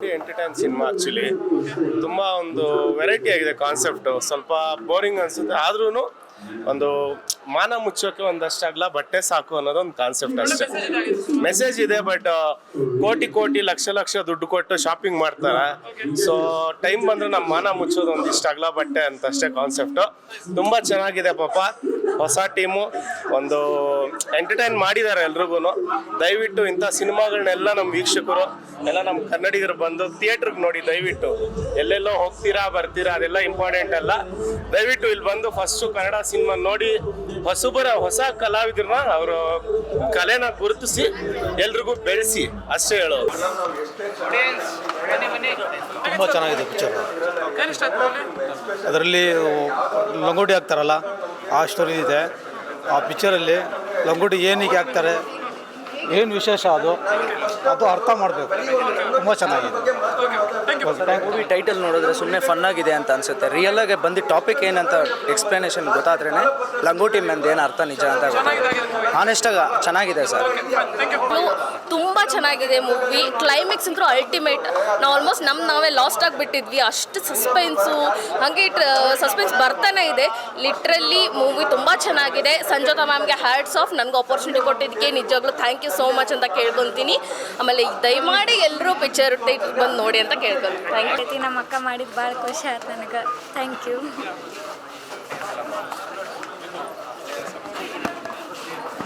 Entertain cinema actually ತುಂಬಾ ಒಂದು variety ಆಗಿದೆ ಕಾನ್ಸೆಪ್ಟ್ ಸ್ವಲ್ಪ ಬೋರಿಂಗ್ ಅನ್ಸುತ್ತೆ. ಆದ್ರೂ ಒಂದು ಮಾನ ಮುಚ್ಚೋಕೆ ಒಂದಷ್ಟು ಅಗಲ ಬಟ್ಟೆ ಸಾಕು ಅನ್ನೋದು ಒಂದು ಕಾನ್ಸೆಪ್ಟ್ ಅಷ್ಟೇ. ಮೆಸೇಜ್ ಇದೆ ಬಟ್ ಕೋಟಿ ಕೋಟಿ ಲಕ್ಷ ಲಕ್ಷ ದುಡ್ಡು ಕೊಟ್ಟು ಶಾಪಿಂಗ್ ಮಾಡ್ತಾರೆ? ಸೊ ಟೈಮ್ ಬಂದ್ರೆ ನಮ್ಮ ಮಾನ ಮುಚ್ಚೋದು ಒಂದಿಷ್ಟು ಅಗಲ ಬಟ್ಟೆ ಅಂತ ಅಷ್ಟೇ ಕಾನ್ಸೆಪ್ಟ್ ತುಂಬಾ ಚೆನ್ನಾಗಿದೆ ಪಾಪ. ಹೊಸ ಟೀಮು ಒಂದು ಎಂಟರ್ಟೈನ್ ಮಾಡಿದ್ದಾರೆ ಎಲ್ರಿಗೂ ದಯವಿಟ್ಟು ಇಂಥ ಸಿನಿಮಾಗಳನ್ನೆಲ್ಲ ನಮ್ಮ ವೀಕ್ಷಕರು ಎಲ್ಲ ನಮ್ಮ ಕನ್ನಡಿಗರು ಬಂದು ಥಿಯೇಟ್ರಿಗೆ ನೋಡಿ ದಯವಿಟ್ಟು. ಎಲ್ಲೆಲ್ಲೋ ಹೋಗ್ತೀರಾ ಬರ್ತೀರಾ ಅದೆಲ್ಲ ಇಂಪಾರ್ಟೆಂಟ್ ಅಲ್ಲ. ದಯವಿಟ್ಟು ಇಲ್ಲಿ ಬಂದು ಫಸ್ಟು ಕನ್ನಡ ಸಿನಿಮಾ ನೋಡಿ ಹೊಸಬರ ಹೊಸ ಕಲಾವಿದರನ್ನ ಅವರು ಕಲೆನ ಗುರುತಿಸಿ ಎಲ್ರಿಗೂ ಬೆಳೆಸಿ, ಅಷ್ಟೇ ಹೇಳೋದು. ತುಂಬ ಚೆನ್ನಾಗಿದೆ ಪಿಕ್ಚರ್ ಅದರಲ್ಲಿ ಲಂಗೋಟಿ ಹಾಕ್ತಾರಲ್ಲ, ಆ ಸ್ಟೋರಿ ಇದೆ. ಆ ಪಿಕ್ಚರಲ್ಲಿ ಲಂಗೋಟಿ ಏನಿಗೆ ಹಾಕ್ತಾರೆ, ಏನು ವಿಶೇಷ ಅದು ಅದು ಅರ್ಥ ಮಾಡಬೇಕು. ತುಂಬ ಚೆನ್ನಾಗಿದೆ. ಮೂವಿ ಟೈಟಲ್ ನೋಡಿದ್ರೆ ಸುಮ್ಮನೆ ಫನ್ ಆಗಿದೆ ಅಂತ ಅನ್ಸುತ್ತೆ. ರಿಯಲ್ ಆಗಿ ಬಂದು ಟಾಪಿಕ್ ಏನಂತ ಎಕ್ಸ್ಪ್ಲನೇಷನ್ ಗೊತ್ತಾದ್ರೇನೆ ಲಂಗೋಟಿ ಮೆಂದ್ ಏನು ಅರ್ಥ ನಿಜ ಅಂತ ಆನೆಸ್ಟಾಗಿ ಚೆನ್ನಾಗಿದೆ ಸರ್. ತುಂಬ ಚೆನ್ನಾಗಿದೆ ಮೂವಿ ಕ್ಲೈಮ್ಯಾಕ್ಸ್ ಅಂತೂ ಅಲ್ಟಿಮೇಟ್ ನಾವು ಆಲ್ಮೋಸ್ಟ್ ನಮ್ಮ ನಾವೇ ಲಾಸ್ಟ್ ಆಗಿಬಿಟ್ಟಿದ್ವಿ. ಅಷ್ಟು ಸಸ್ಪೆನ್ಸು ಹಾಗೆ ಸಸ್ಪೆನ್ಸ್ ಬರ್ತಾನೆ ಇದೆ. ಲಿಟ್ರಲ್ಲಿ ಮೂವಿ ತುಂಬ ಚೆನ್ನಾಗಿದೆ. ಸಂಜೋತಾ ಮ್ಯಾಮ್ಗೆ ಹ್ಯಾಡ್ಸ್ ಆಫ್ ನನಗೆ ಆಪರ್ಚುನಿಟಿ ಕೊಟ್ಟಿದ್ದಕ್ಕೆ ನಿಜವಾಗ್ಲೂ ಥ್ಯಾಂಕ್ ಯು ಸೋ ಮಚ್ ಅಂತ ಕೇಳ್ಕೊತೀನಿ. ಆಮೇಲೆ ದಯಮಾಡಿ ಎಲ್ಲರೂ ಪಿಕ್ಚರ್ ಬಂದು ನೋಡಿ ಅಂತ ಕೇಳ್ಕೊತೀನಿ. ಥ್ಯಾಂಕ್ ಯು ರೀತಿ ನಮ್ಮ ಅಕ್ಕ ಮಾಡಿದ್ದು ಭಾಳ ಖುಷಿ ಆಯ್ತು ನನಗೆ. ಥ್ಯಾಂಕ್ ಯು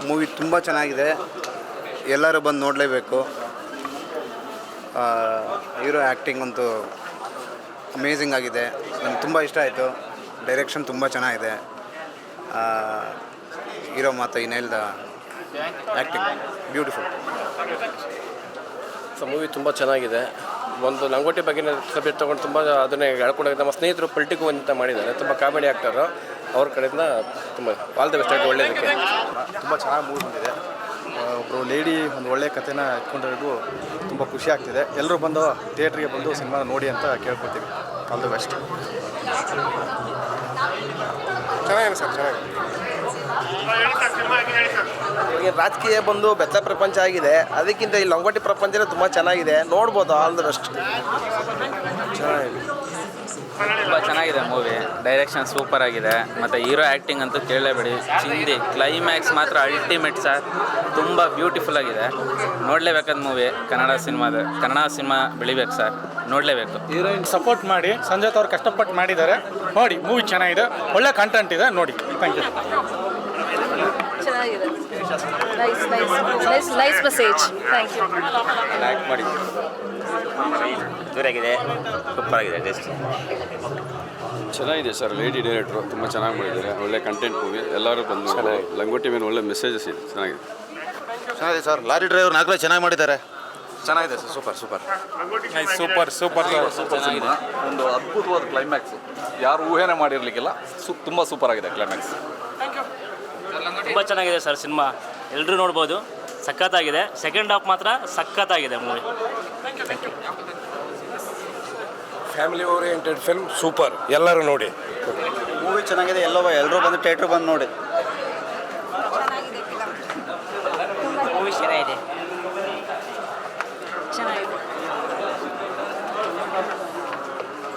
ಮೂವಿ ತುಂಬ ಚೆನ್ನಾಗಿದೆ. ಎಲ್ಲರೂ ಬಂದು ನೋಡಲೇಬೇಕು. ಹೀರೋ ಆ್ಯಕ್ಟಿಂಗ್ ಅಂತೂ ಅಮೇಝಿಂಗ್ ಆಗಿದೆ. ನನಗೆ ತುಂಬ ಇಷ್ಟ ಆಯಿತು. ಡೈರೆಕ್ಷನ್ ತುಂಬ ಚೆನ್ನಾಗಿದೆ. ಹೀರೋ ಮಾತು ಇನ್ನೆಲ್ದ ಆ್ಯಕ್ಟಿಂಗ್ ಬ್ಯೂಟಿಫುಲ್ ಸೊ ಮೂವಿ ತುಂಬ ಚೆನ್ನಾಗಿದೆ. ಒಂದು ಲಂಗೋಟಿ ಬಗ್ಗೆ ಸಬ್ಜೆಕ್ಟ್ ತೊಗೊಂಡು ತುಂಬ ಅದನ್ನೇ ಹೇಳ್ಕೊಂಡೋಗಿ ನಮ್ಮ ಸ್ನೇಹಿತರು ಪೊಲಿಟಿಕು ಅಂತ ಮಾಡಿದ್ದಾರೆ. ತುಂಬ ಕಾಮಿಡಿ ಆ್ಯಕ್ಟರು ಅವ್ರ ಕಡೆಯಿಂದ ತುಂಬ ಆಲ್ ದ ಬೆಸ್ಟ್ ಆಗಿ ಒಳ್ಳೇದಕ್ಕೆ. ತುಂಬ ಚೆನ್ನಾಗಿ ಮೂವಿ ಬಂದಿದೆ. ಒಬ್ಬರು ಲೇಡಿ ಒಂದು ಒಳ್ಳೆಯ ಕಥೆನ ಇಟ್ಕೊಂಡಿರೋದು ತುಂಬ ಖುಷಿ ಆಗ್ತಿದೆ. ಎಲ್ಲರೂ ಬಂದು ಥಿಯೇಟ್ರಿಗೆ ಬಂದು ಸಿನಿಮಾ ನೋಡಿ ಅಂತ ಕೇಳ್ಕೊತೀವಿ ಆಲ್ ದ ಬೆಸ್ಟ್ ಚೆನ್ನಾಗಿದೆ ಸರ್ ಚೆನ್ನಾಗಿದೆ. ರಾಜಕೀಯ ಬಂದು ಬೆತ್ತ ಪ್ರಪಂಚ ಆಗಿದೆ. ಅದಕ್ಕಿಂತ ಈ ಲಂಗೋಟಿ ಪ್ರಪಂಚನೇ ತುಂಬ ಚೆನ್ನಾಗಿದೆ. ನೋಡ್ಬೋದು ಆಲ್ ದ ಬೆಸ್ಟ್ ತುಂಬ ಚೆನ್ನಾಗಿದೆ ಮೂವಿ ಡೈರೆಕ್ಷನ್ ಸೂಪರ್ ಆಗಿದೆ. ಮತ್ತು ಹೀರೋ ಆ್ಯಕ್ಟಿಂಗ್ ಅಂತೂ ಕೇಳಲೇಬೇಡಿ. ಚಿಂದಿ ಕ್ಲೈಮ್ಯಾಕ್ಸ್ ಮಾತ್ರ ಅಲ್ಟಿಮೇಟ್ ಸರ್ ತುಂಬ ಬ್ಯೂಟಿಫುಲ್ ಆಗಿದೆ. ನೋಡಲೇಬೇಕಾದ ಮೂವಿ ಕನ್ನಡ ಸಿನಿಮಾದ ಕನ್ನಡ ಸಿನಿಮಾ ಬೆಳಿಬೇಕು ಸರ್ ನೋಡಲೇಬೇಕು. ಹೀರೋಯಿನ್ ಸಪೋರ್ಟ್ ಮಾಡಿ ಸಂಜಯ್ ಅವ್ರು ಕಷ್ಟಪಟ್ಟು ಮಾಡಿದ್ದಾರೆ. ನೋಡಿ ಮೂವಿ ಚೆನ್ನಾಗಿದೆ. ಒಳ್ಳೆ ಕಂಟೆಂಟ್ ಇದೆ. ನೋಡಿ ಥ್ಯಾಂಕ್ ಯು ಚೆನ್ನಾಗಿದೆ. Nice nice nice nice message thank you act ಮಾಡಿ. ಜೋರಾಗಿದೆ ಸೂಪರ್ ಆಗಿದೆ ಟೇಸ್ಟ್ ಚೆನ್ನಾಗಿದೆ ಸರ್ ಲೇಡಿ ಡೈರೆಕ್ಟ್ರು ತುಂಬ ಚೆನ್ನಾಗಿ ಮಾಡಿದ್ದಾರೆ. ಒಳ್ಳೆ ಕಂಟೆಂಟ್ ಮೂವಿ ಎಲ್ಲರೂ ಬಂದು ಲಂಗೋಟಿ ಮೇಲೆ ಒಳ್ಳೆ ಮೆಸೇಜಸ್ ಇದೆ. ಚೆನ್ನಾಗಿದೆ. ಚೆನ್ನಾಗಿದೆ ಸರ್. ಲಾರಿ ಡ್ರೈವರ್ ನಾಲ್ಕು ಚೆನ್ನಾಗಿ ಮಾಡಿದ್ದಾರೆ. ಚೆನ್ನಾಗಿದೆ sir super super super super ಒಂದು ಅದ್ಭುತವಾದ ಕ್ಲೈಮ್ಯಾಕ್ಸ್ ಯಾರು ಊಹೆನೇ ಮಾಡಿರಲಿಕ್ಕಿಲ್ಲ. ಸು ತುಂಬ ಸೂಪರ್ ಆಗಿದೆ ಕ್ಲೈಮ್ಯಾಕ್ಸ್ ತುಂಬ ಚೆನ್ನಾಗಿದೆ ಸರ್ ಸಿನಿಮಾ. ಎಲ್ಲರೂ ನೋಡ್ಬೋದು. ಸಖತ್ತಾಗಿದೆ. ಸೆಕೆಂಡ್ ಹಾಫ್ ಮಾತ್ರ ಸಖತ್ತಾಗಿದೆ movie. Family oriented film super ಎಲ್ಲರೂ ನೋಡಿ. ಮೂವಿ ಚೆನ್ನಾಗಿದೆ. ಎಲ್ಲೋ ಎಲ್ಲರೂ ಬಂದು ಥಿಯೇಟ್ರ್ ಬಂದು ನೋಡಿ. ಮೂವಿ ಚೆನ್ನಾಗಿದೆ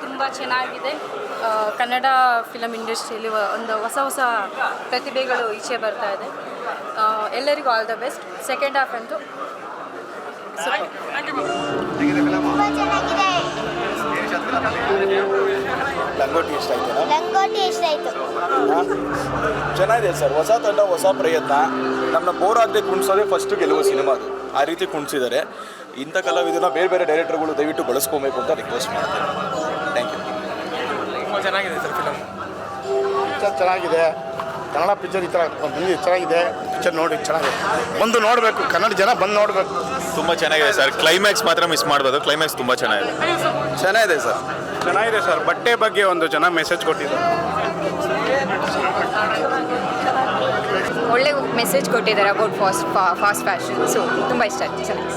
ತುಂಬ ಚೆನ್ನಾಗಿದೆ. ಕನ್ನಡ ಫಿಲಮ್ ಇಂಡಸ್ಟ್ರಿಯಲ್ಲಿ ಒಂದು ಹೊಸ ಹೊಸ ಪ್ರತಿಭೆಗಳು ಈಚೆ ಬರ್ತಾ ಇದೆ. ಎಲ್ಲರಿಗೂ all the best second half ಅಂತೂ ಲಂಗೋಟಿ ಇಷ್ಟ ಆಯ್ತು? ಚೆನ್ನಾಗಿದೆ ಸರ್. ಹೊಸ ತಂಡ ಹೊಸ ಪ್ರಯತ್ನ. ನಮ್ಮನ್ನ ಬೋರ್ ಆಗದೆ ಕುಣಿಸೋದೇ ಫಸ್ಟ್ ಗೆಲುವು ಸಿನಿಮಾದು ಆ ರೀತಿ ಕುಣಿಸಿದ್ದಾರೆ. ಇಂಥ ಕಲಾವಿದನ್ನ ಬೇರೆ ಬೇರೆ ಡೈರೆಕ್ಟರ್ಗಳು ದಯವಿಟ್ಟು ಬಳಸ್ಕೋಬೇಕು ಅಂತ ರಿಕ್ವೆಸ್ಟ್ ಮಾಡ್ತೀನಿ. ತುಂಬ ಚೆನ್ನಾಗಿದೆ ಸರ್ ಫಿಲಮ್ ಪಿಕ್ಚರ್ ಚೆನ್ನಾಗಿದೆ. ಕನ್ನಡ ಪಿಕ್ಚರ್ ಈ ಥರ ಬಂದಿದೆ ಚೆನ್ನಾಗಿದೆ. ಪಿಕ್ಚರ್ ನೋಡಿ ಚೆನ್ನಾಗಿದೆ. ಬಂದು ನೋಡಬೇಕು ಕನ್ನಡ ಜನ ಬಂದು ನೋಡಬೇಕು. ತುಂಬ ಚೆನ್ನಾಗಿದೆ ಸರ್. ಕ್ಲೈಮ್ಯಾಕ್ಸ್ ಮಾತ್ರ ಮಿಸ್ ಮಾಡ್ಬೋದು. ಕ್ಲೈಮ್ಯಾಕ್ಸ್ ತುಂಬ ಚೆನ್ನಾಗಿದೆ. ಚೆನ್ನಾಗಿದೆ ಸರ್. ಚೆನ್ನಾಗಿದೆ ಸರ್. ಬಟ್ಟೆ ಬಗ್ಗೆ ಒಂದು ಜನ ಮೆಸೇಜ್ ಕೊಟ್ಟಿದ್ದಾರೆ ಒಳ್ಳೆ ಮೆಸೇಜ್ ಕೊಟ್ಟಿದ್ದಾರೆ about fast fast fashion so ತುಂಬ ಇಷ್ಟ ಆಯ್ತು. ಚೆನ್ನಾಗಿ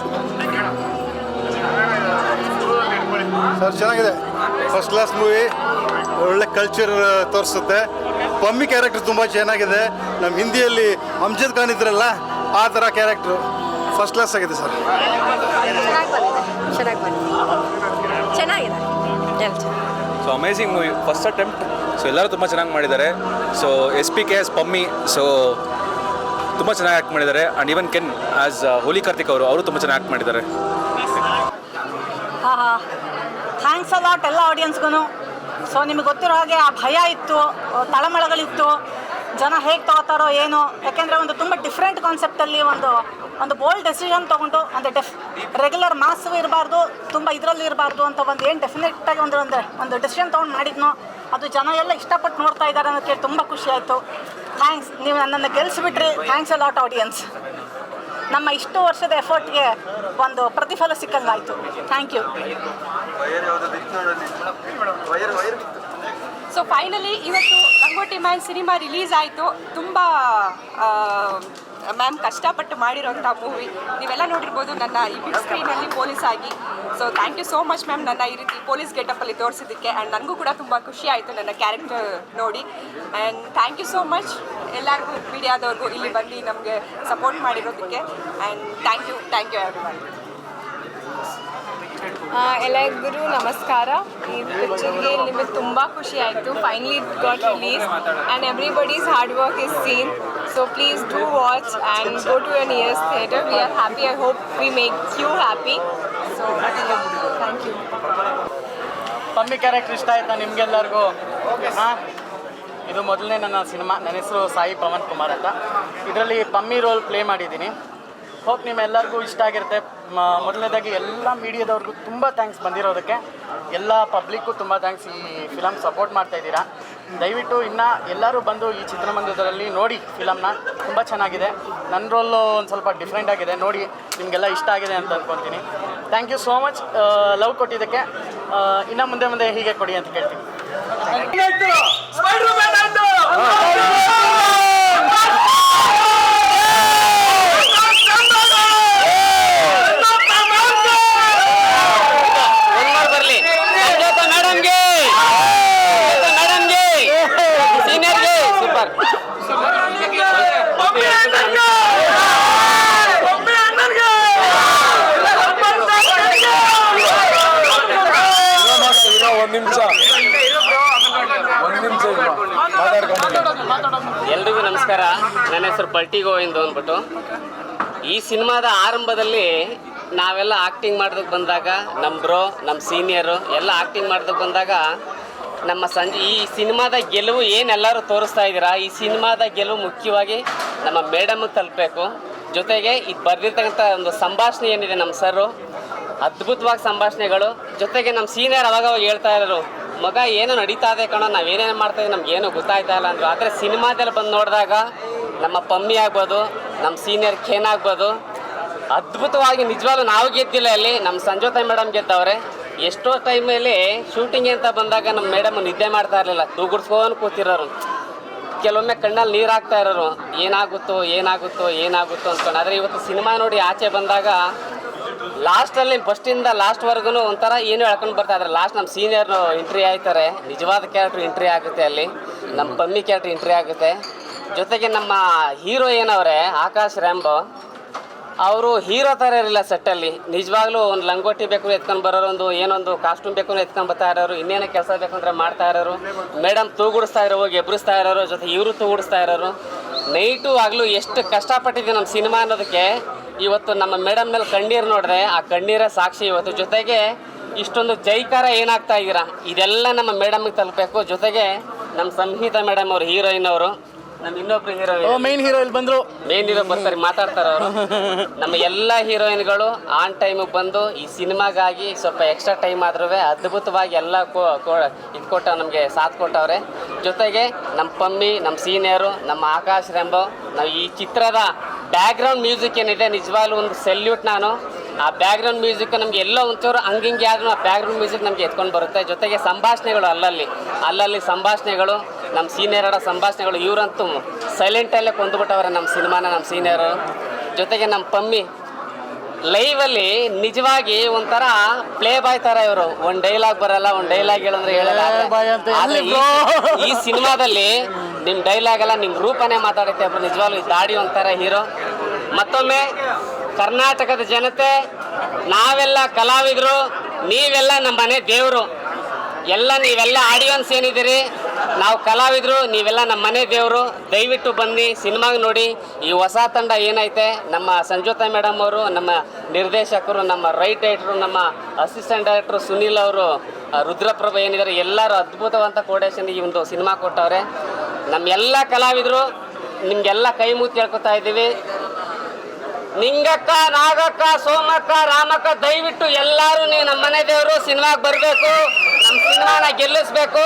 ಸರ್ ಚೆನ್ನಾಗಿದೆ. ಫಸ್ಟ್ ಕ್ಲಾಸ್ ಮೂವಿ ಒಳ್ಳೆ ಕಲ್ಚರ್ ತೋರಿಸುತ್ತೆ. ಪಮ್ಮಿ ಕ್ಯಾರೆಕ್ಟರ್ ತುಂಬ ಚೆನ್ನಾಗಿದೆ. ನಮ್ಮ ಹಿಂದಿಯಲ್ಲಿ ಅಮ್ಜದ್ ಖಾನ್ ಇದ್ರಲ್ಲ ಆ ಥರ ಕ್ಯಾರೆಕ್ಟ್ರು ಫಸ್ಟ್ ಕ್ಲಾಸ್ ಆಗಿದೆ sir. So amazing movie first attempt so ಎಲ್ಲರೂ ತುಂಬ ಚೆನ್ನಾಗಿ ಮಾಡಿದ್ದಾರೆ. So S P K S Pammi so ತುಂಬ ಚೆನ್ನಾಗಿ ಆ್ಯಕ್ಟ್ ಮಾಡಿದ್ದಾರೆ. And even ken as holy Karthik ಅವರು ಅವರು ತುಂಬ ಚೆನ್ನಾಗಿ ಆ್ಯಕ್ಟ್ ಮಾಡಿದ್ದಾರೆ. ಹಾಂ ಹಾಂ. ಥ್ಯಾಂಕ್ಸ್ ಅಲಾಟ್ ಎಲ್ಲ ಆಡಿಯನ್ಸ್ಗೂ ಸೊ ನಿಮಗೆ ಗೊತ್ತಿರೋ ಹಾಗೆ ಆ ಭಯ ಇತ್ತು, ತಳಮಳಗಳಿತ್ತು, ಜನ ಹೇಗೆ ತಗೋತಾರೋ ಏನು, ಯಾಕೆಂದರೆ ಒಂದು ತುಂಬ ಡಿಫ್ರೆಂಟ್ ಕಾನ್ಸೆಪ್ಟಲ್ಲಿ ಒಂದು ಒಂದು ಬೋಲ್ಡ್ ಡೆಸಿಷನ್ ತೊಗೊಂಡು, ಅಂದರೆ ಡೆಫ್ ರೆಗ್ಯುಲರ್ ಮಾಸ್ ಇರಬಾರ್ದು, ತುಂಬ ಇದರಲ್ಲಿ ಇರಬಾರ್ದು ಅಂತ ಒಂದು ಏನು ಡೆಫಿನೆಟಾಗಿ ಒಂದು ಒಂದು ಒಂದು ಡೆಸಿಷನ್ ತೊಗೊಂಡು ಮಾಡಿದ್ನೋ, ಅದು ಜನ ಎಲ್ಲ ಇಷ್ಟಪಟ್ಟು ನೋಡ್ತಾ ಇದ್ದಾರೆ ಅನ್ನೋದಕ್ಕೆ ತುಂಬ ಖುಷಿ ಆಯಿತು. ಥ್ಯಾಂಕ್ಸ್ ನೀವು ನನ್ನನ್ನು ಗೆಲ್ಸಿಬಿಟ್ರಿ. ಥ್ಯಾಂಕ್ಸ್ ಅ ಲಾಟ್ ಆಡಿಯನ್ಸ್ ನಮ್ಮ ಇಷ್ಟು ವರ್ಷದ ಎಫರ್ಟ್ಗೆ ಒಂದು ಪ್ರತಿಫಲ ಸಿಕ್ಕಂಗಾಯಿತು. Thank you. ಸೊ ಫೈನಲಿ ಇವತ್ತು ರಂಗೋಟಿ ಮ್ಯಾನ್ ಸಿನಿಮಾ ರಿಲೀಸ್ ಆಯಿತು. ತುಂಬ ಮ್ಯಾಮ್, ಕಷ್ಟಪಟ್ಟು ಮಾಡಿರೋಂಥ ಮೂವಿ ನೀವೆಲ್ಲ ನೋಡಿರ್ಬೋದು ನನ್ನ ಈ ಬಿಗ್ ಸ್ಕ್ರೀನಲ್ಲಿ ಪೊಲೀಸ್ ಆಗಿ. So thank you so much ma'am ನನ್ನ ಈ ರೀತಿ ಪೊಲೀಸ್ ಗೆಟಪ್ಪಲ್ಲಿ ತೋರಿಸಿದ್ದಕ್ಕೆ. ಆ್ಯಂಡ್ ನನಗೂ ಕೂಡ ತುಂಬ ಖುಷಿ ಆಯಿತು ನನ್ನ ಕ್ಯಾರೆಕ್ಟರ್ ನೋಡಿ. And thank you so much ಎಲ್ಲರಿಗೂ, ಮೀಡಿಯಾದವ್ರಿಗೂ ಇಲ್ಲಿ ಬಂದು ನಮಗೆ support ಮಾಡಿರೋದಕ್ಕೆ. And thank you thank you every ಎಲ್ಲರಿಗೂ ನಮಸ್ಕಾರ. ಈ ಪಿಕ್ಚರ್ಗೆ ನಿಮಗೆ ತುಂಬ ಖುಷಿ ಆಯಿತು. Finally got release and everybody's hard work is seen so please do watch and go to your nearest theatre we are happy I hope we make you happy so thank you Pammi character ಇಷ್ಟ ಆಯ್ತಾ ನಿಮಗೆಲ್ಲರಿಗೂ? ಹಾಂ? ಇದು ಮೊದಲನೇ ನನ್ನ cinema. ನನ್ನ ಹೆಸರು ಸಾಯಿ ಪವನ್ ಕುಮಾರ್ ಅಂತ. ಇದರಲ್ಲಿ ಪಮ್ಮಿ ರೋಲ್ ಪ್ಲೇ ಮಾಡಿದ್ದೀನಿ. ಹೋಪ್ ನಿಮ್ಮೆಲ್ಲರಿಗೂ ಇಷ್ಟ ಆಗಿರುತ್ತೆ. ಮ- ಮೊದಲನೇದಾಗಿ ಎಲ್ಲ ಮೀಡಿಯಾದವ್ರಿಗೂ ತುಂಬ ಥ್ಯಾಂಕ್ಸ್ ಬಂದಿರೋದಕ್ಕೆ. ಎಲ್ಲ ಪಬ್ಲಿಕ್ಕು ತುಂಬ ಥ್ಯಾಂಕ್ಸ್ ಈ ಫಿಲಮ್ ಸಪೋರ್ಟ್ ಮಾಡ್ತಾ ಇದ್ದೀರಾ. ದಯವಿಟ್ಟು ಇನ್ನು ಎಲ್ಲರೂ ಬಂದು ಈ ಚಿತ್ರಮಂದಿರದಲ್ಲಿ ನೋಡಿ ಫಿಲಮ್ನ. ತುಂಬ ಚೆನ್ನಾಗಿದೆ. ನನ್ನ ರೋಲು ಒಂದು ಸ್ವಲ್ಪ ಡಿಫ್ರೆಂಟ್ ಆಗಿದೆ. ನೋಡಿ ನಿಮಗೆಲ್ಲ ಇಷ್ಟ ಆಗಿದೆ ಅಂತ ಅಂದ್ಕೊತೀನಿ thank you so much love ಕೊಟ್ಟಿದ್ದಕ್ಕೆ. ಇನ್ನು ಮುಂದೆ ಮುಂದೆ ಹೀಗೆ ಕೊಡಿ ಅಂತ ಕೇಳ್ತೀನಿ ಬರಲಿ ಮೇಡಮ್ಗೆ ಮೇಡಮ್ಗೆ ಸೀನಿಯರ್ಗೆ ಸೂಪರ್ ಒಂದು ನಿಮಿಷ ಒಂದು ನಿಮಿಷ ಎಲ್ರಿಗೂ ನಮಸ್ಕಾರ ಪಲ್ಟಿ ಗೋವಿಂದ್ ಅಂದ್ಬಿಟ್ಟು. ಈ ಸಿನಿಮಾದ ಆರಂಭದಲ್ಲಿ ನಾವೆಲ್ಲ ಆಕ್ಟಿಂಗ್ ಮಾಡೋದಕ್ಕೆ ಬಂದಾಗ ನಮ್ಮ ಬ್ರೋ ನಮ್ಮ ಸೀನಿಯರು ಎಲ್ಲ ಆಕ್ಟಿಂಗ್ ಮಾಡೋದಕ್ಕೆ ಬಂದಾಗ ನಮ್ಮ ಸಂಜೆ, ಈ ಸಿನಿಮಾದ ಗೆಲುವು ಏನೆಲ್ಲರೂ ತೋರಿಸ್ತಾ ಇದ್ದೀರಾ? ಈ ಸಿನಿಮಾದ ಗೆಲುವು ಮುಖ್ಯವಾಗಿ ನಮ್ಮ ಮೇಡಮ್ ತಲುಪಬೇಕು. ಜೊತೆಗೆ ಇದು ಬರೆದಿರ್ತಕ್ಕಂಥ ಒಂದು ಸಂಭಾಷಣೆ ಏನಿದೆ ನಮ್ಮ ಸರು ಅದ್ಭುತವಾಗಿ ಸಂಭಾಷಣೆಗಳು. ಜೊತೆಗೆ ನಮ್ಮ ಸೀನಿಯರ್ ಅವಾಗ ಹೇಳ್ತಾ ಇರೋರು, ಮಗ, ಏನೋ ನಡೀತಾ ಇದೆ ಕಣೋ, ನಾವು ಏನೇನು ಮಾಡ್ತಾ ಇದ್ದೀವಿ ನಮ್ಗೆ ಏನೂ ಗೊತ್ತಾಯ್ತಾ ಇಲ್ಲ ಅಂದರು. ಆದರೆ ಸಿನಿಮಾದಲ್ಲಿ ಬಂದು ನೋಡಿದಾಗ ನಮ್ಮ ಪಮ್ಮಿ ಆಗ್ಬೋದು, ನಮ್ಮ ಸೀನಿಯರ್ ಖೇನ್ ಆಗ್ಬೋದು. ಅದ್ಭುತವಾಗಿ ನಿಜವಾಗ್ಲೂ ನಾವು ಗೆದ್ದಿಲ್ಲ ಅಲ್ಲಿ ನಮ್ಮ ಸಂಜೋತ ಮೇಡಮ್ ಗೆದ್ದವ್ರೆ. ಎಷ್ಟೋ ಟೈಮಲ್ಲಿ ಶೂಟಿಂಗ್ ಅಂತ ಬಂದಾಗ ನಮ್ಮ ಮೇಡಮ್ ನಿದ್ದೆ ಮಾಡ್ತಾ ಇರಲಿಲ್ಲ. ತೂಗುಡ್ಸ್ಕೊಂಡು ಕೂತಿರೋರು. ಕೆಲವೊಮ್ಮೆ ಕಣ್ಣಲ್ಲಿ ನೀರು ಹಾಕ್ತಾ ಇರೋರು. ಏನಾಗುತ್ತೋ ಏನಾಗುತ್ತೋ ಏನಾಗುತ್ತೋ ಅಂದ್ಕೊಂಡು ಆದರೆ ಇವತ್ತು ಸಿನಿಮಾ ನೋಡಿ ಆಚೆ ಬಂದಾಗ ಲಾಸ್ಟಲ್ಲಿ ಫಸ್ಟಿಂದ ಲಾಸ್ಟ್ವರೆಗೂ ಒಂಥರ ಏನು ಹೇಳ್ಕೊಂಡು ಬರ್ತಾ ಇದ್ದಾರೆ. ಲಾಸ್ಟ್ ನಮ್ಮ ಸೀನಿಯರ್ನು ಎಂಟ್ರಿ ಆಯ್ತಾರೆ. ನಿಜವಾದ ಕ್ಯಾರೆಕ್ಟ್ರ್ ಎಂಟ್ರಿ ಆಗುತ್ತೆ ಅಲ್ಲಿ. ನಮ್ಮ ಪಮ್ಮಿ ಕ್ಯಾರೆಕ್ಟ್ರ್ ಎಂಟ್ರಿ ಆಗುತ್ತೆ. ಜೊತೆಗೆ ನಮ್ಮ ಹೀರೋ ಏನವ್ರೆ ಆಕಾಶ್ ರ್ಯಾಂಬೋ, ಅವರು ಹೀರೋ ಥರ ಇರಲಿಲ್ಲ ಸೆಟ್ಟಲ್ಲಿ ನಿಜವಾಗ್ಲೂ ಒಂದು ಲಂಗೋಟಿ ಬೇಕು ಎತ್ಕೊಂಡು ಬರೋರು, ಒಂದು ಏನೊಂದು ಕಾಸ್ಟ್ಯೂಮ್ ಬೇಕು ಎತ್ಕೊಂಡು ಬರ್ತಾ ಇರೋರು, ಇನ್ನೇನೋ ಕೆಲಸ ಬೇಕು ಅಂದರೆ ಮಾಡ್ತಾ ಇರೋರು. ಮೇಡಮ್ ತೂಗುಡಿಸ್ತಾ ಇರೋ ಹೋಗಿ ಎಬ್ರಿಸ್ತಾ ಇರೋರು, ಜೊತೆ ಇವರು ತೂಗುಡಿಸ್ತಾ ಇರೋರು. ನೈಟು ಆಗಲೂ ಎಷ್ಟು ಕಷ್ಟಪಟ್ಟಿದ್ದೀವಿ ನಮ್ಮ ಸಿನಿಮಾ ಅನ್ನೋದಕ್ಕೆ. ಇವತ್ತು ನಮ್ಮ ಮೇಡಮ್ ಮೇಲೆ ಕಣ್ಣೀರು ನೋಡಿದ್ರೆ ಆ ಕಣ್ಣೀರೇ ಸಾಕ್ಷಿ ಇವತ್ತು. ಜೊತೆಗೆ ಇಷ್ಟೊಂದು ಜೈಕಾರ ಏನಾಗ್ತಾ ಇದ್ದೀರಾ? ಇದೆಲ್ಲ ನಮ್ಮ ಮೇಡಮ್ಗೆ ತಲುಪಬೇಕು. ಜೊತೆಗೆ ನಮ್ಮ ಸಂಹಿತಾ ಮೇಡಮ್ ಅವರು ಹೀರೋಯಿನ್ ಅವರು. ನಮ್ಮ ಇನ್ನೊಬ್ರು ಹೀರೋಯಿನ್ ಮೈನ್ ಹೀರೋ ಇಲ್ಲಿ ಬಂದರು. ಮೇನ್ ಹೀರೋ ಬರ್ತಾರೆ ಮಾತಾಡ್ತಾರೆ ಅವರು. ನಮ್ಮ ಎಲ್ಲ ಹೀರೋಯಿನ್ಗಳು ಆನ್ ಟೈಮ್ ಬಂದು ಈ ಸಿನಿಮಾಗಾಗಿ ಸ್ವಲ್ಪ ಎಕ್ಸ್ಟ್ರಾ ಟೈಮ್ ಆದ್ರೂ ಅದ್ಭುತವಾಗಿ ಎಲ್ಲ ಕೋ ಇದು ಕೊಟ್ಟ ನಮಗೆ ಸಾಥ್ ಕೊಟ್ಟವ್ರೆ. ಜೊತೆಗೆ ನಮ್ಮ ಪಮ್ಮಿ ನಮ್ಮ ಸೀನಿಯರು ನಮ್ಮ ಆಕಾಶ್ ರೆಂಬೋ ನಾವು ಈ ಚಿತ್ರದ ಬ್ಯಾಕ್ಗ್ರೌಂಡ್ ಮ್ಯೂಸಿಕ್ ಏನಿದೆ ನಿಜವಾಗ್ಲೂ ಒಂದು ಸೆಲ್ಯೂಟ್ ನಾನು. ಆ ಬ್ಯಾಕ್ಗ್ರೌಂಡ್ ಮ್ಯೂಸಿಕ್ ನಮಗೆ ಎಲ್ಲೋ ಒಂಚೂರು ಹಂಗಿಂಗೆ ಆದ್ರೂ ಆ ಬ್ಯಾಕ್ಗ್ರೌಂಡ್ ಮ್ಯೂಸಿಕ್ ನಮಗೆ ಎತ್ಕೊಂಡು ಬರುತ್ತೆ. ಜೊತೆಗೆ ಸಂಭಾಷಣೆಗಳು ಅಲ್ಲಲ್ಲಿ. ಅಲ್ಲಲ್ಲಿ ಸಂಭಾಷಣೆಗಳು ನಮ್ಮ ಸೀನಿಯರ್ ಆಡೋ ಸಂಭಾಷಣೆಗಳು ಇವರಂತೂ ಸೈಲೆಂಟಲ್ಲೇ ಕೊಂದುಬಿಟ್ಟವ್ರೆ ನಮ್ಮ ಸಿನಿಮಾನ ನಮ್ಮ ಸೀನಿಯರು. ಜೊತೆಗೆ ನಮ್ಮ ಪಮ್ಮಿ ಲೈವಲ್ಲಿ ನಿಜವಾಗಿ ಒಂಥರ ಪ್ಲೇ ಬಾಯ್ ತರ ಇವರು. ಒಂದು ಡೈಲಾಗ್ ಬರಲ್ಲ ಒಂದು ಡೈಲಾಗ್ ಹೇಳಂದ್ರೆ ಹೇಳಲ್ಲ. ಆದ್ರೆ ಈ- ಈ ಸಿನಿಮಾದಲ್ಲಿ ನಿಮ್ಮ ಡೈಲಾಗ್ ಎಲ್ಲ ನಿಮ್ಮ ರೂಪನೇ ಮಾತಾಡುತ್ತೆ ಒಬ್ರು. ನಿಜವಾಗ್ಲೂ ದಾಡಿ ಒಂಥರ ಹೀರೋ ಮತ್ತೊಮ್ಮೆ ಕರ್ನಾಟಕದ ಜನತೆ ನಾವೆಲ್ಲ ಕಲಾವಿದರು ನೀವೆಲ್ಲ ನಮ್ಮ ಮನೆ ದೇವರು. ಎಲ್ಲ ನೀವೆಲ್ಲ ಆಡಿಯನ್ಸ್ ಏನಿದ್ದೀರಿ? ನಾವು ಕಲಾವಿದರು, ನೀವೆಲ್ಲ ನಮ್ಮ ಮನೆ ದೇವರು. ದಯವಿಟ್ಟು ಬನ್ನಿ, ಸಿನಿಮಾಗ ನೋಡಿ. ಈ ಹೊಸ ತಂಡ ಏನೈತೆ? ನಮ್ಮ ಸಂಜೋತಾ ಮೇಡಮ್ ಅವರು, ನಮ್ಮ ನಿರ್ದೇಶಕರು, ನಮ್ಮ ರೈಟ್ ಡೈರೆಕ್ಟ್ರು ನಮ್ಮ ಅಸಿಸ್ಟೆಂಟ್ ಡೈರೆಕ್ಟ್ರು ಸುನೀಲ್ ಅವರು ರುದ್ರಪ್ರಭ ಏನಿದ್ದಾರೆ ಎಲ್ಲರೂ ಅದ್ಭುತವಂತ ಕೋಡೇಶನ್ ಈ ಒಂದು ಸಿನಿಮಾ ಕೊಟ್ಟವ್ರೆ. ನಮ್ಮ ಎಲ್ಲ ಕಲಾವಿದರು, ನಿಮಗೆಲ್ಲ ಕೈ ಮುತ್ತಿ ಹೇಳ್ಕೊತಾ ಇದ್ದೀವಿ. ನಿಂಗಕ್ಕ, ನಾಗಕ್ಕ, ಸೋಮಕ್ಕ, ರಾಮಕ್ಕ, ದಯವಿಟ್ಟು ಎಲ್ಲರೂ ನೀವು ನಮ್ಮ ಮನೆ ದೇವರು, ಸಿನಿಮಾಗೆ ಬರಬೇಕು. ನಮ್ಮ ಸಿನಿಮಾನ ಗೆಲ್ಲಿಸ್ಬೇಕು.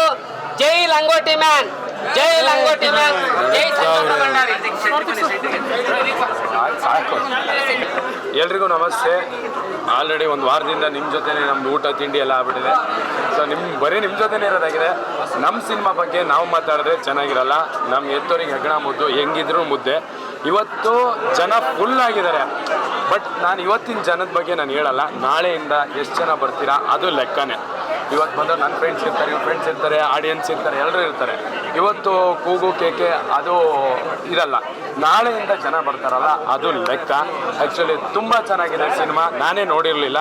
ಜೈ ಲಂಗೋಟಿ ಮ್ಯಾನ್. ಜೈ ಲಂಗೋಟಿ ಮ್ಯಾನ್. ಜೈ ಎಲ್ರಿಗೂ ನಮಸ್ತೆ. ಆಲ್ರೆಡಿ ಒಂದು ವಾರದಿಂದ ನಿಮ್ಮ ಜೊತೆನೇ ನಮ್ದು ಊಟ, ತಿಂಡಿ ಎಲ್ಲ ಆಗ್ಬಿಟ್ಟಿದೆ. ಸೊ ನಿಮ್ಮ ಬರೀ ನಿಮ್ಮ ಜೊತೆನೇ ಇರೋದಾಗಿದೆ. ನಮ್ಮ ಸಿನಿಮಾ ಬಗ್ಗೆ ನಾವು ಮಾತಾಡಿದ್ರೆ ಚೆನ್ನಾಗಿರಲ್ಲ. ನಮ್ಮ ಎತ್ತೋರಿಗೆ ಹೆಗ್ಗಣ ಮುದ್ದು, ಹೆಂಗಿದ್ರು ಮುದ್ದೆ. ಇವತ್ತು ಜನ ಫುಲ್ ಆಗಿದ್ದಾರೆ. ಬಟ್ ನಾನು ಇವತ್ತಿನ ಜನದ ಬಗ್ಗೆ ನಾನು ಹೇಳಲ್ಲ. ನಾಳೆಯಿಂದ ಎಷ್ಟು ಜನ ಬರ್ತೀರಾ ಅದು ಲೆಕ್ಕನೇ. ಇವತ್ತು ಬಂದು ನನ್ನ ಫ್ರೆಂಡ್ಸ್ ಇರ್ತಾರೆ, ಇವ್ರ ಫ್ರೆಂಡ್ಸ್ ಇರ್ತಾರೆ ಆಡಿಯನ್ಸ್ ಇರ್ತಾರೆ ಎಲ್ಲರೂ ಇರ್ತಾರೆ. ಇವತ್ತು ಕೂಗು, ಕೇಕೆ ಅದು ಇರಲ್ಲ. ನಾಳೆಯಿಂದ ಜನ ಬರ್ತಾರಲ್ಲ, ಅದು ಲೆಕ್ಕ. ಆ್ಯಕ್ಚುಲಿ ತುಂಬ ಚೆನ್ನಾಗಿದೆ ಸಿನಿಮಾ. ನಾನೇ ನೋಡಿರಲಿಲ್ಲ.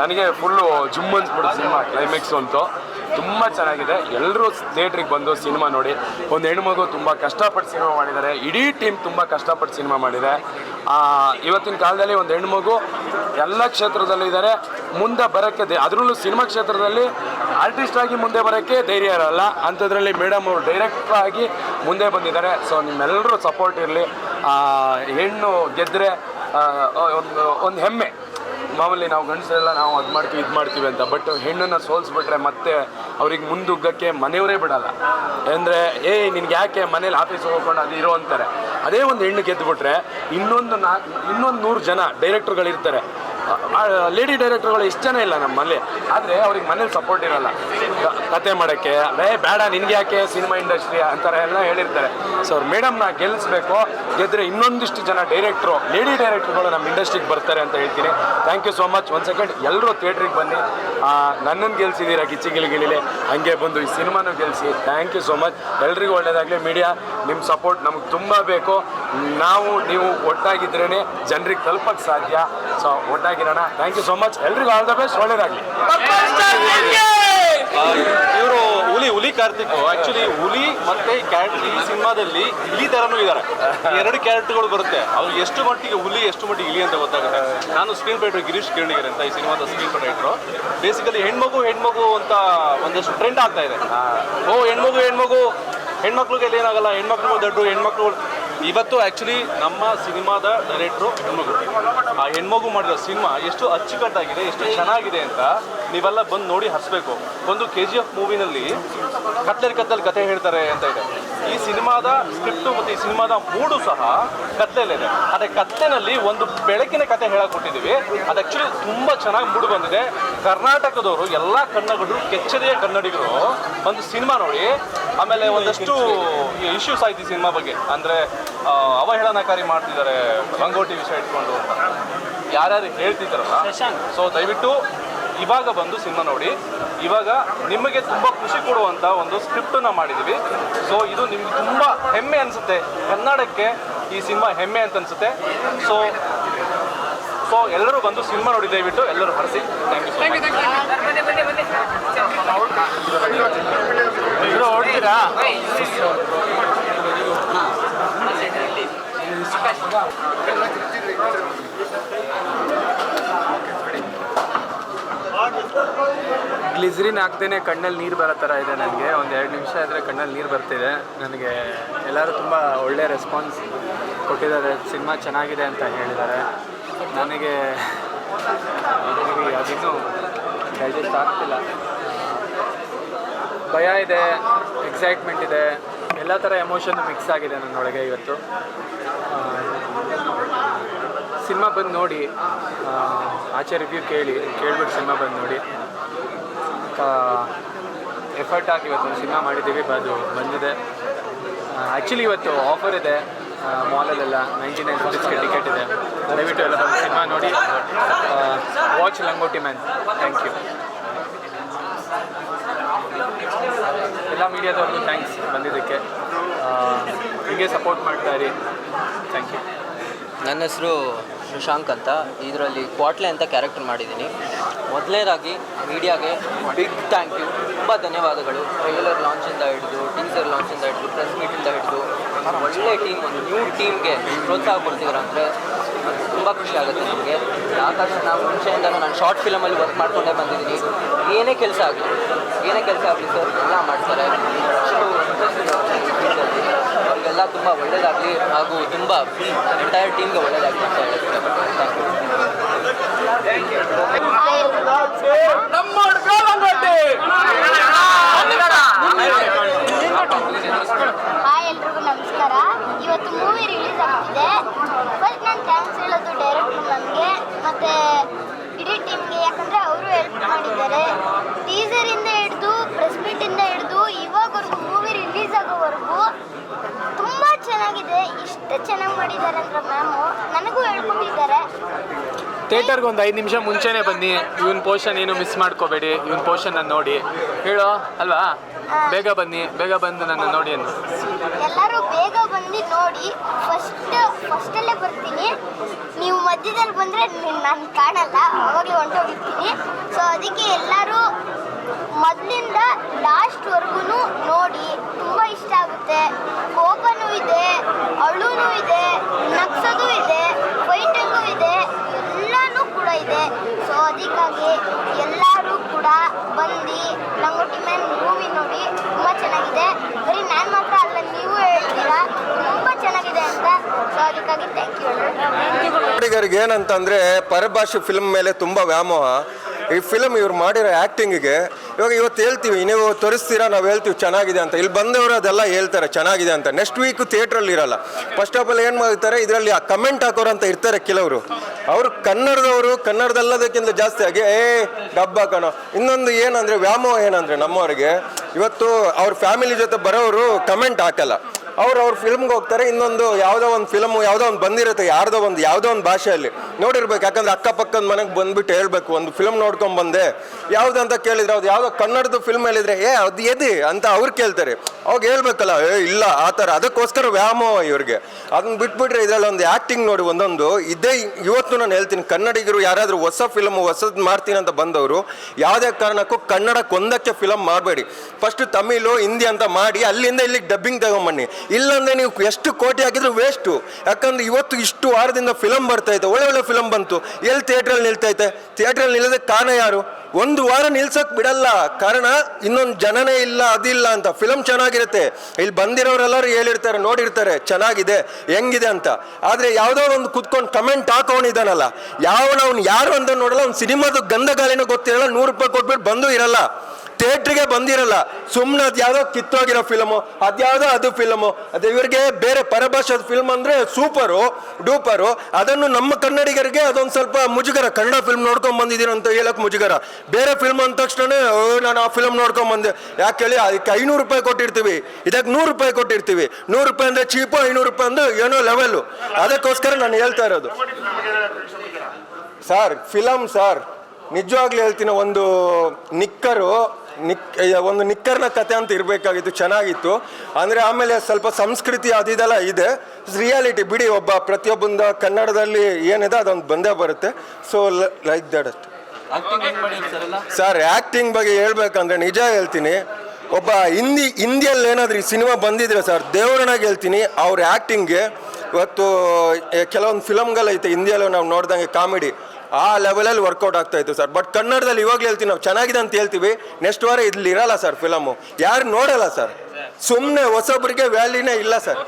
ನನಗೆ ಫುಲ್ಲು ಜುಮ್ ಅನ್ಸ್ಬಿಡು ಸಿನಿಮಾ ಕ್ಲೈಮ್ಯಾಕ್ಸ್ ಅಂತೂ. ತುಂಬ ಚೆನ್ನಾಗಿದೆ. ಎಲ್ಲರೂ ಥಿಯೇಟ್ರಿಗೆ ಬಂದು ಸಿನಿಮಾ ನೋಡಿ. ಒಂದು ಹೆಣ್ಮಗು ತುಂಬ ಕಷ್ಟಪಟ್ಟು ಸಿನಿಮಾ ಮಾಡಿದ್ದಾರೆ. ಇಡೀ ಟೀಮ್ ತುಂಬ ಕಷ್ಟಪಟ್ಟು ಸಿನಿಮಾ ಮಾಡಿದೆ. ಇವತ್ತಿನ ಕಾಲದಲ್ಲಿ ಒಂದು ಹೆಣ್ಮಗು ಎಲ್ಲ ಕ್ಷೇತ್ರದಲ್ಲೂ ಇದ್ದಾರೆ. ಮುಂದೆ ಬರೋಕ್ಕೆ ಅದರಲ್ಲೂ ಸಿನಿಮಾ ಕ್ಷೇತ್ರದಲ್ಲಿ ಆರ್ಟಿಸ್ಟ್ ಆಗಿ ಮುಂದೆ ಬರೋಕ್ಕೆ ಧೈರ್ಯ ಇರಲ್ಲ. ಅಂಥದ್ರಲ್ಲಿ ಮೇಡಮ್ ಅವರು ಡೈರೆಕ್ಟ್ ಆಗಿ ಮುಂದೆ ಬಂದಿದ್ದಾರೆ. ಸೊ ನಿಮ್ಮೆಲ್ಲರೂ ಸಪೋರ್ಟ್ ಇರಲಿ. ಹೆಣ್ಣು ಗೆದ್ದರೆ ಒಂದು ಒಂದು ಹೆಮ್ಮೆ. ಮಾಮೂಲಿ ನಾವು ಗಂಡಸರೆಲ್ಲ ನಾವು ಅದು ಮಾಡ್ತೀವಿ, ಇದು ಮಾಡ್ತೀವಿ ಅಂತ. ಬಟ್ ಹೆಣ್ಣನ್ನು ಸೋಲಿಸ್ಬಿಟ್ರೆ ಮತ್ತೆ ಅವ್ರಿಗೆ ಮುಂದುಗ್ಗಕ್ಕೆ ಮನೆಯವರೇ ಬಿಡಲ್ಲ. ಅಂದರೆ ಏ ನಿನ್ಗೆ ಯಾಕೆ ಮನೇಲಿ ಆಫೀಸ್ ಹೋಗ್ಕೊಂಡು ಅದು ಇರೋ ಅಂತಾರೆ. ಅದೇ ಒಂದು ಹೆಣ್ಣು ಗೆದ್ದುಬಿಟ್ರೆ ಇನ್ನೊಂದು ನಾ ಇನ್ನೊಂದು ನೂರು ಜನ ಡೈರೆಕ್ಟ್ರುಗಳಿರ್ತಾರೆ ಲೇಡಿ ಡೈರೆಕ್ಟರ್ಗಳು ಇಷ್ಟು ಜನ ಇಲ್ಲ ನಮ್ಮಲ್ಲಿ. ಆದರೆ ಅವ್ರಿಗೆ ಮನೇಲಿ ಸಪೋರ್ಟ್ ಇರಲ್ಲ. ಕತೆ ಮಾಡೋಕ್ಕೆ ಬೇ ಬೇಡ, ನಿನಗೆ ಯಾಕೆ ಸಿನಿಮಾ ಇಂಡಸ್ಟ್ರಿ ಅಂತಾರೆ ಎಲ್ಲ ಹೇಳಿರ್ತಾರೆ. ಸೊ ಅವ್ರು ಮೇಡಮ್ನ ಗೆಲ್ಲಿಸ್ಬೇಕು ಗೆದ್ದರೆ ಇನ್ನೊಂದಿಷ್ಟು ಜನ ಡೈರೆಕ್ಟ್ರು ಲೇಡಿ ಡೈರೆಕ್ಟ್ರುಗಳು ನಮ್ಮ ಇಂಡಸ್ಟ್ರಿಗೆ ಬರ್ತಾರೆ ಅಂತ ಹೇಳ್ತೀನಿ. ಥ್ಯಾಂಕ್ ಯು ಸೋ ಮಚ್ ಒಂದು ಸೆಕೆಂಡ್ ಎಲ್ಲರೂ ಥಿಯೇಟ್ರಿಗೆ ಬನ್ನಿ. ನನ್ನನ್ನು ಗೆಲ್ಸಿದ್ದೀರಾ ಗಿಚ್ಚಿ ಗಿಲಿಗಿಲಿಲೆ ಹಂಗೆ ಬಂದು ಈ ಸಿನಿಮಾನು ಗೆಲ್ಲಿಸಿ ಥ್ಯಾಂಕ್ ಯು ಸೋ ಮಚ್ ಎಲ್ರಿಗೂ ಒಳ್ಳೆಯದಾಗಲಿ ಮೀಡಿಯಾ ನಿಮ್ಮ ಸಪೋರ್ಟ್ ನಮ್ಗೆ ತುಂಬ ಬೇಕು. ನಾವು, ನೀವು ಒಟ್ಟಾಗಿದ್ರೇ ಜನರಿಗೆ ತಲುಪಕ್ಕೆ ಸಾಧ್ಯ. ಸೊ ಒಟ್ಟಾಗಿರೋಣ ಥ್ಯಾಂಕ್ ಯು ಸೋ ಮಚ್ ಎಲ್ರಿಗೂ ಆಲ್ ದ ಬೆಸ್ಟ್ ಒಳ್ಳೇದಾಗಲಿ. ಇವರು ಹುಲಿ ಹುಲಿ ಕಾರ್ತಿಕ್. ಆಕ್ಚುಲಿ ಹುಲಿ ಮತ್ತೆ ಕ್ಯಾರೆಟ್ ಈ ಸಿನಿಮಾದಲ್ಲಿ ಇಲಿ ತರನು ಇದ್ದಾರೆ ಎರಡು ಕ್ಯಾರೆಕ್ಟರ್ಗಳು ಬರುತ್ತೆ. ಅವ್ರು ಎಷ್ಟು ಮಟ್ಟಿಗೆ ಹುಲಿ, ಎಷ್ಟು ಮಟ್ಟಿಗೆ ಇಲಿ ಅಂತ ಗೊತ್ತಾಗುತ್ತೆ. ನಾನು ಸ್ಕ್ರೀನ್ ರೈಟರ್ ಗಿರೀಶ್ ಕಿರಣಿಗರ್ ಅಂತ ಈ ಸಿನಿಮಾದ ಸ್ಕ್ರೀನ್ ರೈಟರು ಬೇಸಿಕಲಿ ಹೆಣ್ಮಗು ಹೆಣ್ಮಗು ಅಂತ ಒಂದಷ್ಟು ಟ್ರೆಂಡ್ ಆಗ್ತಾ ಇದೆ. ಓ, ಹೆಣ್ಮಗು ಹೆಣ್ಮಗು. ಹೆಣ್ಮಕ್ಳಿಗೆ ಏನಾಗಲ್ಲ. ಹೆಣ್ಮಕ್ಳು ದೊಡ್ಡ ಹೆಣ್ಮಕ್ಳು ಇವತ್ತು ಆ್ಯಕ್ಚುಲಿ ನಮ್ಮ ಸಿನಿಮಾದ ಡೈರೆಕ್ಟ್ರು ಹೆಣ್ಮಗು. ಆ ಹೆಣ್ಮಗು ಮಾಡಿರೋ ಸಿನಿಮಾ ಎಷ್ಟು ಅಚ್ಚುಕಟ್ಟಾಗಿದೆ, ಎಷ್ಟು ಚೆನ್ನಾಗಿದೆ ಅಂತ ನೀವೆಲ್ಲ ಬಂದು ನೋಡಿ ಹರಿಸ್ಬೇಕು ಒಂದು ಕೆ ಜಿ ಎಫ್ ಮೂವಿನಲ್ಲಿ ಕತ್ತಲೆ ಕತ್ತಲೆ ಕತೆ ಹೇಳ್ತಾರೆ ಅಂತ ಇದೆ. ಈ ಸಿನಿಮಾದ ಸ್ಕ್ರಿಪ್ಟು ಮತ್ತು ಈ ಸಿನಿಮಾದ ಮೂಡು ಸಹ ಕತ್ಲೆಯಲ್ಲಿದೆ ಅದೇ ಕತ್ತೆನಲ್ಲಿ ಒಂದು ಬೆಳಕಿನ ಕತೆ ಕೊಟ್ಟಿದ್ದೀವಿ. ಅದು ಆ್ಯಕ್ಚುಲಿ ತುಂಬ ಚೆನ್ನಾಗಿ ಮೂಡು ಬಂದಿದೆ. ಕರ್ನಾಟಕದವರು ಎಲ್ಲ ಕನ್ನಡಿಗರು ಕೆಚ್ಚದೆಯ ಕನ್ನಡಿಗರು ಒಂದು ಸಿನಿಮಾ ನೋಡಿ ಆಮೇಲೆ ಒಂದಷ್ಟು ಇಶ್ಯೂಸ್ ಆಯ್ತು ಈ ಸಿನಿಮಾ ಬಗ್ಗೆ. ಅಂದರೆ ಅವಹೇಳನಕಾರಿ ಮಾಡ್ತಿದ್ದಾರೆ ರಂಗೋಟಿ ವಿಷಯ ಇಟ್ಕೊಂಡು ಅಂತ. ಯಾರ್ಯಾರು ಹೇಳ್ತಿದ್ದಾರಲ್ಲ ಸೊ ದಯವಿಟ್ಟು ಇವಾಗ ಬಂದು ಸಿನಿಮಾ ನೋಡಿ. ಇವಾಗ ನಿಮಗೆ ತುಂಬ ಖುಷಿ ಕೊಡುವಂಥ ಒಂದು ಸ್ಕ್ರಿಪ್ಟನ್ನು ಮಾಡಿದ್ದೀವಿ ಸೊ ಇದು ನಿಮ್ಗೆ ತುಂಬ ಹೆಮ್ಮೆ ಅನಿಸುತ್ತೆ. ಕನ್ನಡಕ್ಕೆ ಈ ಸಿನಿಮಾ ಹೆಮ್ಮೆ ಅಂತ ಅನಿಸುತ್ತೆ. ಸೊ ಸೊ ಎಲ್ಲರೂ ಬಂದು ಸಿನಿಮಾ ನೋಡಿ ದಯವಿಟ್ಟು ಎಲ್ಲರೂ ಹರಿಸಿ. ಥ್ಯಾಂಕ್ ಯು ಗ್ಲಿಸ್ರಿನ್ ಹಾಕ್ದೇ ಕಣ್ಣಲ್ಲಿ ನೀರು ಬರೋ ಥರ ಇದೆ ನನಗೆ. ಒಂದು ಎರಡು ನಿಮಿಷ ಆದರೆ ಕಣ್ಣಲ್ಲಿ ನೀರು ಬರ್ತಿದೆ. ನನಗೆ ಎಲ್ಲರೂ ತುಂಬ ಒಳ್ಳೆಯ ರೆಸ್ಪಾನ್ಸ್ ಕೊಟ್ಟಿದ್ದಾರೆ. ಸಿನಿಮಾ ಚೆನ್ನಾಗಿದೆ ಅಂತ ಹೇಳಿದ್ದಾರೆ. ನನಗೆ ಅದಿನ್ನೂ ಡೈಜೆಸ್ಟ್ ಆಗ್ತಿಲ್ಲ. ಭಯ ಇದೆ ಎಕ್ಸೈಟ್ಮೆಂಟ್ ಇದೆ. ಎಲ್ಲ ಥರ ಎಮೋಷನ್ ಮಿಕ್ಸ್ ಆಗಿದೆ ನನ್ನೊಳಗೆ ಇವತ್ತು. ಸಿನಿಮಾ ಬಂದು ನೋಡಿ ಆಚೆ ರಿವ್ಯೂ ಕೇಳಿ, ಕೇಳ್ಬಿಟ್ಟು ಸಿನಿಮಾ ಬಂದು ನೋಡಿ. ಎಫರ್ಟ್ ಹಾಕಿ ಇವತ್ತು ಸಿನಿಮಾ ಮಾಡಿದ್ದೀವಿ ಅದು ಬಂದಿದೆ. ಆ್ಯಕ್ಚುಲಿ ಇವತ್ತು ಆಫರ್ ಇದೆ ಮಾಲಲ್ಲೆಲ್ಲ ನೈಂಟಿ ನೈನ್ ರುಪೀಸ್ಗೆ ಟಿಕೆಟ್ ಇದೆ. ದಯವಿಟ್ಟು ಎಲ್ಲ ಬಂದು ಸಿನಿಮಾ ನೋಡಿ. Watch Langoti man thank you ಎಲ್ಲ ಮೀಡಿಯಾದವ್ರಿಗೂ ಥ್ಯಾಂಕ್ಸ್ ಬಂದಿದ್ದಕ್ಕೆ. ಹೀಗೆ ಸಪೋರ್ಟ್ ಮಾಡ್ತಾ ಇರಿ. ಥ್ಯಾಂಕ್ ಯು ನನ್ನ ಹೆಸರು ಶಶಾಂಕ್ ಅಂತ. ಇದರಲ್ಲಿ ಕ್ವಾಟ್ಲೆ ಅಂತ ಕ್ಯಾರೆಕ್ಟರ್ ಮಾಡಿದ್ದೀನಿ. ಮೊದಲನೇದಾಗಿ ಮೀಡಿಯಾಗೆ ಬಿಗ್ ಥ್ಯಾಂಕ್ ಯು, ತುಂಬ ಧನ್ಯವಾದಗಳು. ಟ್ರೈಲರ್ ಲಾಂಚಿಂದ ಹಿಡಿದು, ಟೀಸರ್ ಲಾಂಚಿಂದ ಹಿಡಿದು, ಪ್ರೆಸ್ ಮೀಟಿಂದ ಹಿಡಿದು, ಒಳ್ಳೆ ಟೀಮ್, ಒಂದು ನ್ಯೂ ಟೀಮ್ಗೆ ಪ್ರೋತ್ಸಾಹ ಕೊಡ್ತಿದ್ದಾರೆ ಅಂದರೆ ತುಂಬ ಖುಷಿ ಆಗುತ್ತೆ ನಮಗೆ. ಯಾಕಂದರೆ ನಾವು ಮುಂಚೆಯಿಂದ ನಾನು ಶಾರ್ಟ್ ಫಿಲಮಲ್ಲಿ ವರ್ಕ್ ಮಾಡ್ಕೊಂಡೇ ಬಂದಿದ್ದೀನಿ. ಏನೇ ಕೆಲಸ ಆಗಲಿ, ಏನೇ ಕೆಲಸ ಆಗಲಿ ಸರ್ ಎಲ್ಲ ಮಾಡ್ತಾರೆ. ಅಷ್ಟು ಈ ತುಂಬ ಒಳ್ಳೆಯದಾಗಲಿ ಹಾಗೂ ತುಂಬ ಎಂಟೈರ್ ಟೀಮ್ಗೆ ಒಳ್ಳೆಯದಾಗಲಿ ಅಂತ ಹೇಳಿ ಥ್ಯಾಂಕ್ ಯು ಹಾಯ್ ಎಲ್ರಿಗೂ ನಮಸ್ಕಾರ ಇವತ್ತು ಮೂವಿ ರಿಲೀಸ್ ಆಗ್ತಿದೆ ಫಸ್ಟ್ ನಾನು ಥ್ಯಾಂಕ್ಸ್ ಹೇಳೋದು ಡೈರೆಕ್ಟ್ರು ನನಗೆ ಮತ್ತು ಇಡೀ ಟೀಮ್ಗೆ ಯಾಕಂದರೆ ಅವರು ಹೆಲ್ಪ್ ಮಾಡಿದ್ದಾರೆ ಟೀಸರಿಂದ ಹಿಡಿದು ಪ್ರೆಸ್ ಮೀಟಿಂದ ಹಿಡಿದು ಇವಾಗವರೆಗೂ ಮೂವಿ ರಿಲೀಸ್ ಆಗೋವರೆಗೂ ತುಂಬ ಚೆನ್ನಾಗಿದೆ ಇಷ್ಟು ನನಗೂ ಥಿಯೇಟರ್ಗೆ ಒಂದು ಐದು ನಿಮಿಷ ಮುಂಚೆನೇ ಬನ್ನಿ. ಇವನ್ ಪೋರ್ಷನ್ ಏನು ಮಿಸ್ ಮಾಡ್ಕೋಬೇಡಿ. ಇವನ್ ಪೋರ್ಷನ್ ನೋಡಿ. ಹೇಳೋ, ಅಲ್ವಾ? ಬೇಗ ಬನ್ನಿ, ಬೇಗ ಬಂದು ನನ್ನ ನೋಡಿ ಅಂತ. ಎಲ್ಲರೂ ಬೇಗ ಬಂದು ನೋಡಿ. ಫಸ್ಟ್ ಫಸ್ಟಲ್ಲೇ ಬರ್ತೀನಿ. ನೀವು ಮಧ್ಯದಲ್ಲಿ ಬಂದರೆ ನಾನು ಕಾಣಲ್ಲ ಅವಾಗಲೇ ಹೊಂಟೋಗಿರ್ತೀನಿ. ಸೊ ಅದಕ್ಕೆ ಎಲ್ಲರೂ ಮೊದಲಿಂದ ಲಾಸ್ಟ್ವರೆಗೂ ನೋಡಿ. ಇಷ್ಟ ಆಗುತ್ತೆ ಕೋಪನೂ ಇದೆ, ಅಳುನೂ ಇದೆ, ನಗ್ಸೋದು ಇದೆ ಪೈಂಟಿಂಗು ಇದೆ, ಎಲ್ಲನೂ ಕೂಡ ಇದೆ. ಸೊ ಅದಕ್ಕಾಗಿ ಎಲ್ಲರೂ ಕೂಡ ಬಂದು ಲಂಗೋಟಿ ಮ್ಯಾನ್ ಮೂವಿ ನೋಡಿ, ತುಂಬ ಚೆನ್ನಾಗಿದೆ. ಬರೀ ನಾನು ಮಾತ್ರ ಅಲ್ಲ, ನೀವು ಹೇಳ್ತೀರಾ? ತುಂಬ ಚೆನ್ನಾಗಿದೆ ಅಂತ. ಸೊ ಅದಕ್ಕಾಗಿ ಥ್ಯಾಂಕ್ ಯು ಕನ್ನಡಿಗರಿಗೆ ಏನಂತಂದ್ರೆ, ಪರಭಾಷೆ ಫಿಲ್ಮ್ ಮೇಲೆ ತುಂಬ ವ್ಯಾಮೋಹ. ಈ ಫಿಲ್ಮ್ ಇವ್ರು ಮಾಡಿರೋ ಆ್ಯಕ್ಟಿಂಗಿಗೆ ಇವಾಗ ಇವತ್ತು ಹೇಳ್ತೀವಿ, ನೀವು ತೋರಿಸ್ತೀರಾ, ನಾವು ಹೇಳ್ತೀವಿ, ಚೆನ್ನಾಗಿದೆ ಅಂತ. ಇಲ್ಲಿ ಬಂದವರು ಅದೆಲ್ಲ ಹೇಳ್ತಾರೆ, ಚೆನ್ನಾಗಿದೆ ಅಂತ. ನೆಕ್ಸ್ಟ್ ವೀಕ್ ಥಿಯೇಟ್ರಲ್ಲಿ ಇರಲ್ಲ. ಫಸ್ಟ್ ಆಫ್ ಆಲ್ ಏನು ಮಾಡ್ತಾರೆ, ಇದರಲ್ಲಿ ಆ ಕಮೆಂಟ್ ಹಾಕೋರು ಅಂತ ಇರ್ತಾರೆ ಕೆಲವರು. ಅವರು ಕನ್ನಡದವರು, ಕನ್ನಡದಲ್ಲದಕ್ಕಿಂತ ಜಾಸ್ತಿ ಆಗಿ ಏ, ಡಬ್ಬ ಕಣೋ. ಇನ್ನೊಂದು ಏನಂದರೆ, ವ್ಯಾಮೋಹ ಏನಂದರೆ ನಮ್ಮವರಿಗೆ, ಇವತ್ತು ಅವ್ರ ಫ್ಯಾಮಿಲಿ ಜೊತೆ ಬರೋರು ಕಮೆಂಟ್ ಹಾಕಲ್ಲ. ಅವ್ರು ಅವ್ರ ಫಿಲ್ಮ್ಗೆ ಹೋಗ್ತಾರೆ, ಇನ್ನೊಂದು ಯಾವುದೋ ಒಂದು ಫಿಲ್ಮ್ ಯಾವುದೋ ಒಂದು ಬಂದಿರುತ್ತೆ, ಯಾರ್ದೋ ಒಂದು, ಯಾವುದೋ ಒಂದು ಭಾಷೆಯಲ್ಲಿ. ನೋಡಿರ್ಬೇಕು, ಯಾಕಂದ್ರೆ ಅಕ್ಕಪಕ್ಕದ ಮನೆಗೆ ಬಂದ್ಬಿಟ್ಟು ಹೇಳ್ಬೇಕು, ಒಂದು ಫಿಲ್ಮ್ ನೋಡ್ಕೊಂಡ್ ಬಂದೆ. ಯಾವ್ದು ಅಂತ ಕೇಳಿದ್ರೆ ಅದು ಯಾವುದೋ ಕನ್ನಡದ ಫಿಲ್ಮ್ ಹೇಳಿದ್ರೆ, ಏ, ಅದು ಎದಿ ಅಂತ ಅವ್ರು ಕೇಳ್ತಾರೆ. ಅವಾಗ ಹೇಳ್ಬೇಕಲ್ಲ, ಏ, ಇಲ್ಲ, ಆ ಥರ, ಅದಕ್ಕೋಸ್ಕರ ವ್ಯಾಮೋಹ ಇವ್ರಿಗೆ. ಅದನ್ನ ಬಿಟ್ಬಿಟ್ರೆ ಇದರಲ್ಲಿ ಒಂದು ಆ್ಯಕ್ಟಿಂಗ್ ನೋಡಿ, ಒಂದೊಂದು, ಇದೇ ಇವತ್ತು ನಾನು ಹೇಳ್ತೀನಿ, ಕನ್ನಡಿಗರು ಯಾರಾದರೂ ಹೊಸ ಫಿಲಮ್ ಹೊಸದು ಮಾಡ್ತೀನಿ ಅಂತ ಬಂದವರು, ಯಾವುದೇ ಕಾರಣಕ್ಕೂ ಕನ್ನಡಕ್ಕೆ ಒಂದಕ್ಕೆ ಫಿಲಮ್ ಮಾಡಬೇಡಿ. ಫಸ್ಟ್ ತಮಿಳು, ಹಿಂದಿ ಅಂತ ಮಾಡಿ, ಅಲ್ಲಿಂದ ಇಲ್ಲಿಗೆ ಡಬ್ಬಿಂಗ್ ತಗೊಂಬನ್ನಿ. ಇಲ್ಲಾಂದ್ರೆ ನೀವು ಎಷ್ಟು ಕೋಟಿ ಹಾಕಿದ್ರು ವೇಸ್ಟು ಯಾಕಂದ್ರೆ ಇವತ್ತು ಇಷ್ಟು ವಾರದಿಂದ ಫಿಲಮ್ ಬರ್ತಾ ಇದೆ. ಒಳ್ಳೆ ಒಳ್ಳೆ ಫಿಲಮ್ ಬಂತು. ಎಲ್ಲಿ ಥಿಯೇಟ್ರಲ್ಲಿ ನಿಲ್ತೈತೆ ಥಿಯೇಟ್ರಲ್ಲಿ ನಿಲ್ಲೋದಕ್ಕೆ ಕಾರಣ ಯಾರು? ಒಂದು ವಾರ ನಿಲ್ಸಕ್ ಬಿಡಲ್ಲ. ಕಾರಣ ಇನ್ನೊಂದು ಜನನೇ ಇಲ್ಲ, ಅದಿಲ್ಲ ಅಂತ. ಫಿಲಮ್ ಚೆನ್ನಾಗಿರುತ್ತೆ. ಇಲ್ಲಿ ಬಂದಿರೋರೆಲ್ಲರೂ ಹೇಳಿರ್ತಾರೆ, ನೋಡಿರ್ತಾರೆ, ಚೆನ್ನಾಗಿದೆ, ಹೆಂಗಿದೆ ಅಂತ. ಆದ್ರೆ ಯಾವುದೋ ಒಂದು ಕುತ್ಕೊಂಡು ಕಮೆಂಟ್ ಹಾಕೊಂಡಿದ್ದಾನಲ್ಲ ಯಾವನ ಅವ್ನು ಯಾರು ಅಂತ ನೋಡಲ್ಲ. ಅವ್ನು ಸಿನಿಮಾದ ಗಂಧ ಗಾಳಿನೂ ಗೊತ್ತಿರಲ್ಲ. ನೂರು ರೂಪಾಯಿ ಕೊಟ್ಬಿಟ್ಟು ಬಂದು ಇರಲ್ಲ. ಥಿಯೇಟ್ರಿಗೆ ಬಂದಿರಲ್ಲ. ಸುಮ್ಮನೆ ಅದು ಯಾವುದೋ ಕಿತ್ತೋಗಿರೋ ಫಿಲಮು ಅದ್ಯಾವುದೋ ಅದು ಫಿಲಮು ಅದು ಇವ್ರಿಗೆ ಬೇರೆ ಪರಭಾಷೆದ ಫಿಲ್ಮ್ ಅಂದರೆ ಸೂಪರು ಡೂಪರು. ಅದನ್ನು ನಮ್ಮ ಕನ್ನಡಿಗರಿಗೆ ಅದೊಂದು ಸ್ವಲ್ಪ ಮುಜುಗರ. ಕನ್ನಡ ಫಿಲ್ಮ್ ನೋಡ್ಕೊಂಡು ಬಂದಿದ್ದೀರ ಅಂತ ಹೇಳಕ್ಕೆ ಮುಜುಗರ. ಬೇರೆ ಫಿಲ್ಮ್ ಅಂದ ತಕ್ಷಣ ನಾನು ಆ ಫಿಲ್ಮ್ ನೋಡ್ಕೊಂಡು ಬಂದೆ. ಯಾಕೆ ಹೇಳಿ ಅದಕ್ಕೆ ಐನೂರು ರೂಪಾಯಿ ಕೊಟ್ಟಿರ್ತೀವಿ. ಇದಕ್ಕೆ ನೂರು ರೂಪಾಯಿ ಕೊಟ್ಟಿರ್ತೀವಿ. ನೂರು ರೂಪಾಯಿ ಅಂದರೆ ಚೀಪು ಐನೂರು ರೂಪಾಯಿ ಅಂದ್ರೆ ಏನೋ ಲೆವೆಲ್ಲು ಅದಕ್ಕೋಸ್ಕರ ನಾನು ಹೇಳ್ತಾ ಇರೋದು. Sir film sir. ನಿಜವಾಗ್ಲೂ ಹೇಳ್ತೀನಿ ಒಂದು ನಿಕ್ಕರು ನಿಕ್ ಒಂದು ನಿಕ್ಕರ್ನ ಕತೆ ಅಂತ ಇರಬೇಕಾಗಿತ್ತು ಚೆನ್ನಾಗಿತ್ತು. ಅಂದರೆ ಆಮೇಲೆ ಸ್ವಲ್ಪ ಸಂಸ್ಕೃತಿ ಅದಿದೆಲ್ಲ ಇದೆ. ರಿಯಾಲಿಟಿ ಬಿಡಿ ಒಬ್ಬ ಪ್ರತಿಯೊಬ್ಬಂದ ಕನ್ನಡದಲ್ಲಿ ಏನಿದೆ ಅದೊಂದು ಬಂದೇ ಬರುತ್ತೆ. ಸೊ ಲೈಕ್ ದಟ್ ಅಷ್ಟೆ. ಸರ್ ಆ್ಯಕ್ಟಿಂಗ್ ಬಗ್ಗೆ ಹೇಳ್ಬೇಕಂದ್ರೆ ನಿಜ ಹೇಳ್ತೀನಿ ಒಬ್ಬ ಹಿಂದಿ ಹಿಂದಿಯಲ್ಲಿ ಏನಾದರೂ ಈ ಸಿನಿಮಾ ಬಂದಿದ್ರೆ ಸರ್ ದೇವರನಾಗಿ ಹೇಳ್ತೀನಿ ಅವ್ರ ಆ್ಯಕ್ಟಿಂಗ್ಗೆ ಇವತ್ತು ಕೆಲವೊಂದು ಫಿಲಮ್ಗಳೈತೆ ಹಿಂದಿಯಲ್ಲೂ ನಾವು ನೋಡ್ದಂಗೆ ಕಾಮಿಡಿ. ಆ ಲೆವೆಲಲ್ಲಿ ವರ್ಕೌಟ್ ಆಗ್ತಾ ಇತ್ತು ಸರ್ ಬಟ್ ಕನ್ನಡದಲ್ಲಿ ಇವಾಗಲೇ ಹೇಳ್ತೀವಿ ನಾವು, ಚೆನ್ನಾಗಿದೆ ಅಂತ ಹೇಳ್ತೀವಿ. ನೆಕ್ಸ್ಟ್ ವಾರ ಇಲ್ಲಿ ಇರಲ್ಲ ಸರ್ ಫಿಲಮು ಯಾರು ನೋಡಲ್ಲ ಸರ್ ಸುಮ್ಮನೆ ಹೊಸಬ್ರಿಗೆ ವ್ಯಾಲ್ಯೂನೇ ಇಲ್ಲ ಸರ್